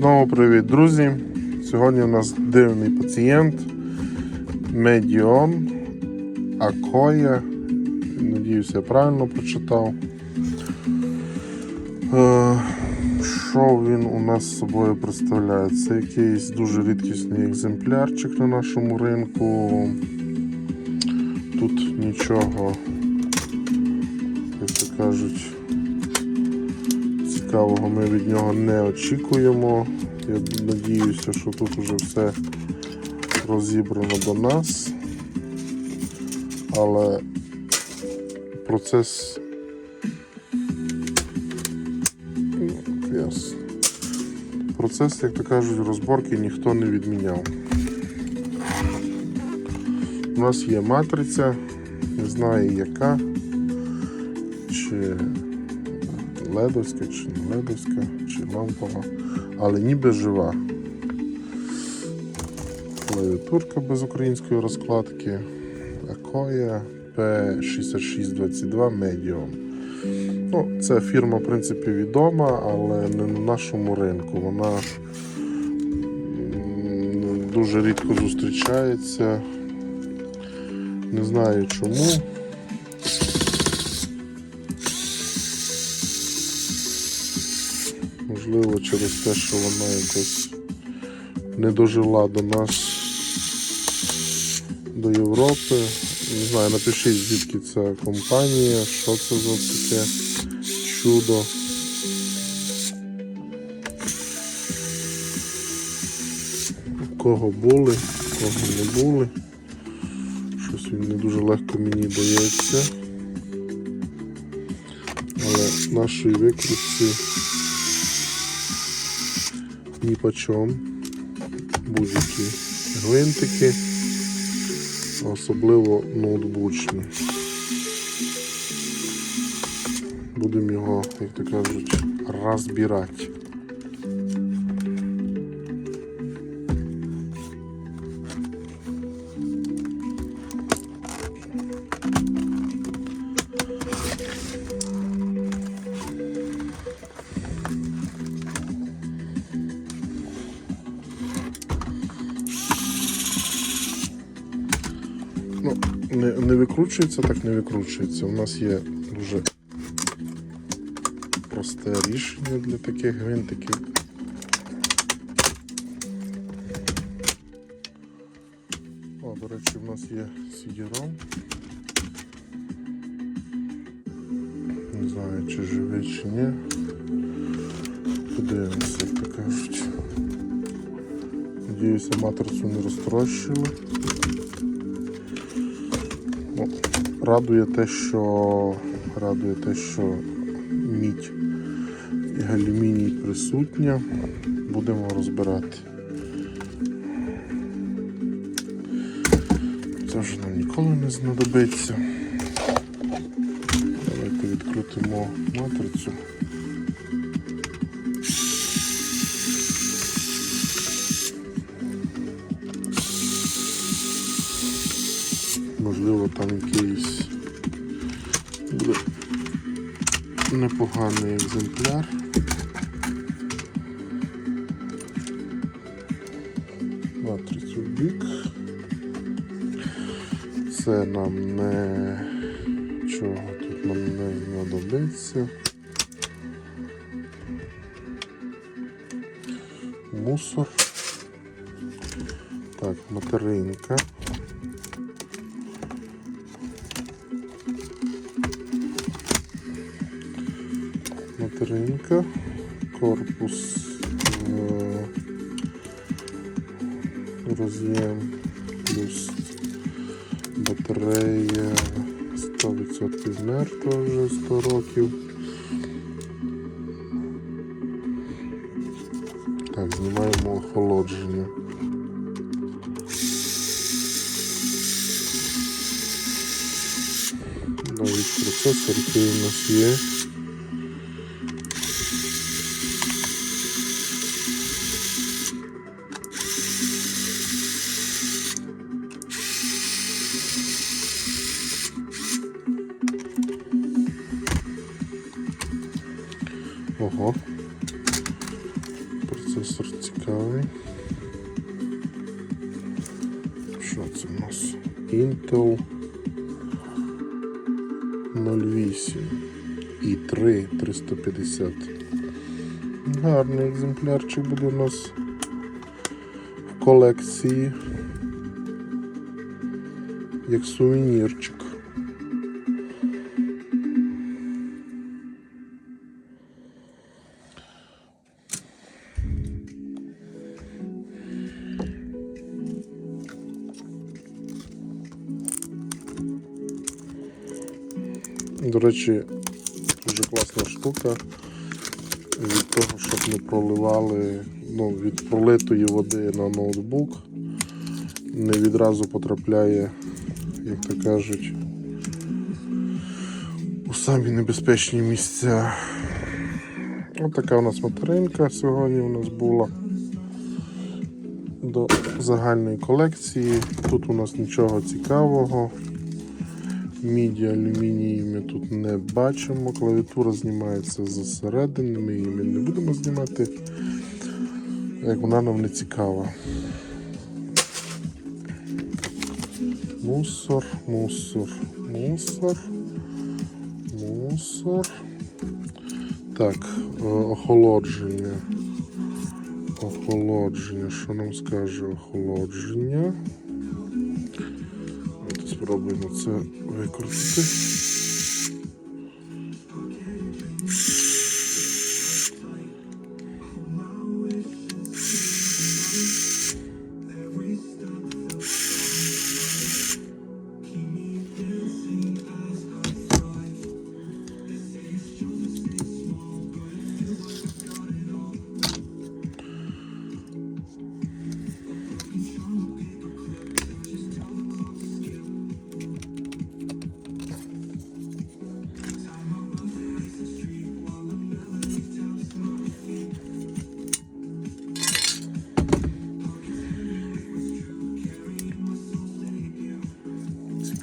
Знову привіт, друзі! Сьогодні у нас дивний пацієнт Медіон Акоя. Надіюся, я правильно прочитав. Е, Що він у нас з собою представляє? Це якийсь дуже рідкісний екземплярчик на нашому ринку. Тут нічого, як то кажуть, цікавого ми від нього не очікуємо. Я надіюся, що тут вже все розібрано до нас. Але процес ясно. Процес, як то кажуть, розборки ніхто не відміняв. У нас є матриця, не знаю яка, ледовська, чи не ледовська, чи лампова, але ніби жива. Клавіатурка без української розкладки, Акоя P6622 Medium. Ну, Ця фірма, в принципі, відома, але не на нашому ринку. Вона дуже рідко зустрічається. Не знаю чому. Можливо, через те, що вона якось не дожила до нас до Європи. Не знаю, напишіть, звідки ця компанія, що це за таке чудо. Кого були, кого не були. Щось він не дуже легко мені дається. Але нашої викрутці ні по чому. Будь-які гвинтики, особливо ноутбучні. Будемо його, як то кажуть, розбирати. Викручується, так не викручується. У нас є дуже просте рішення для таких гвинтиків. О, до речі, в нас є CD-ROM. Не знаю, чи живий, чи ні. Подивимося, як то кажуть. Надіюся, матрицю не розтрощили. Ну, радує те, що радує те, що мідь і алюміній присутня. Будемо розбирати. Це вже нам ніколи не знадобиться. Давайте відкрутимо матрицю. Буде непоганий екземпляр. Бік. Це нам не чого тут нам не знадобиться. Мусор. Так, материнка. Материнка, корпус, е, роз'єм плюс батарея 100% мертва вже 100 років. Так, знімаємо охолодження. Навіть процесор, який у нас є. Ого. Процесор цікавий. Що це у нас? Intel 08 і 3 350. Гарний екземплярчик буде у нас в колекції. Як сувенірчик. До речі, дуже класна штука від того, щоб не проливали ну, від пролитої води на ноутбук. Не відразу потрапляє, як то кажуть, у самі небезпечні місця. Ось така у нас материнка сьогодні у нас була до загальної колекції. Тут у нас нічого цікавого. Міді алюмінії ми тут не бачимо. Клавіатура знімається зсередини, ми її не будемо знімати, як вона нам не цікава. Мусор, мусор, мусор, мусор. Так, е, охолодження. Охолодження. Що нам скаже охолодження? Спробуємо це викрутити.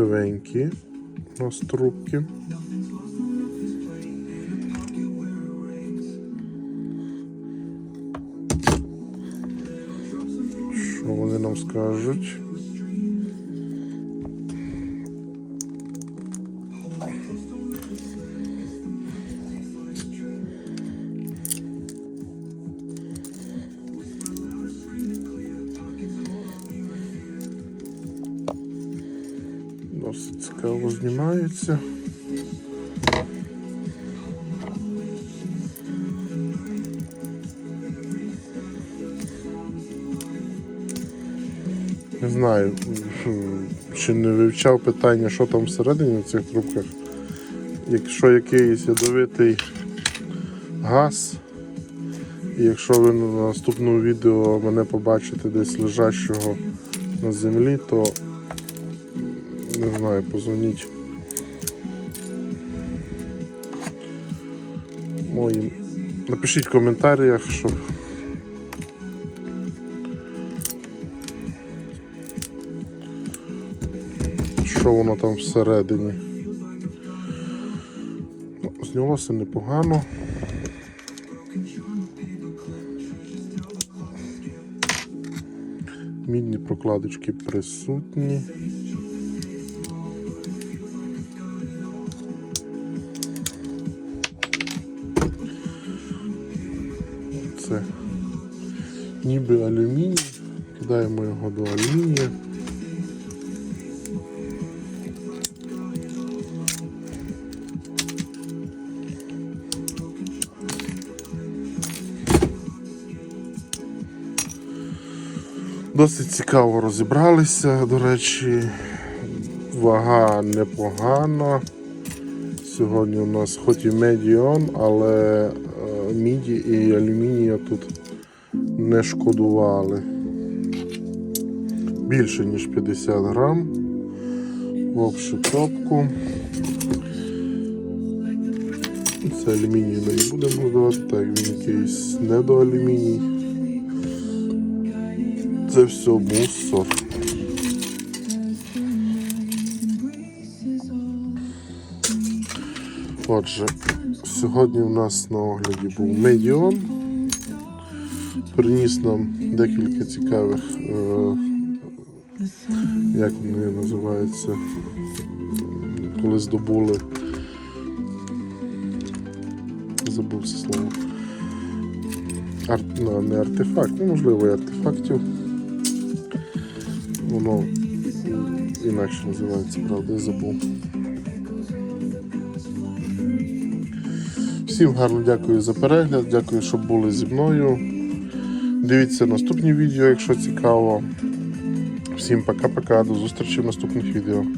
Цікавенькі у. Що вони нам скажуть? Цікаво знімається. Не знаю, чи не вивчав питання, що там всередині в цих трубках. Якщо якийсь ядовитий газ, і якщо ви на наступному відео мене побачите десь лежащого на землі, то не знаю, позвоніть моїм. Напишіть в коментарях, щоб що воно там всередині. Знялося непогано. Мідні прокладочки присутні. Це ніби алюміній. Кидаємо його до алюмінія. Досить цікаво розібралися, до речі, вага непогана. Сьогодні у нас хоч і медіон, але міді і алюмінія тут не шкодували. Більше ніж 50 грам. В общу топку. Це алюміній ми не будемо здавати, так він якийсь недоалюміній. Це все мусор. Отже, сьогодні у нас на огляді був медіон. приніс нам декілька цікавих, е, як вони називаються, коли здобули. Забувся слово. Арт, ну, не артефакт, ну можливо і артефактів. Воно інакше називається, правда, я забув. Всім гарно дякую за перегляд, дякую, що були зі мною. Дивіться наступні відео, якщо цікаво. Всім пока-пока, до зустрічі в наступних відео.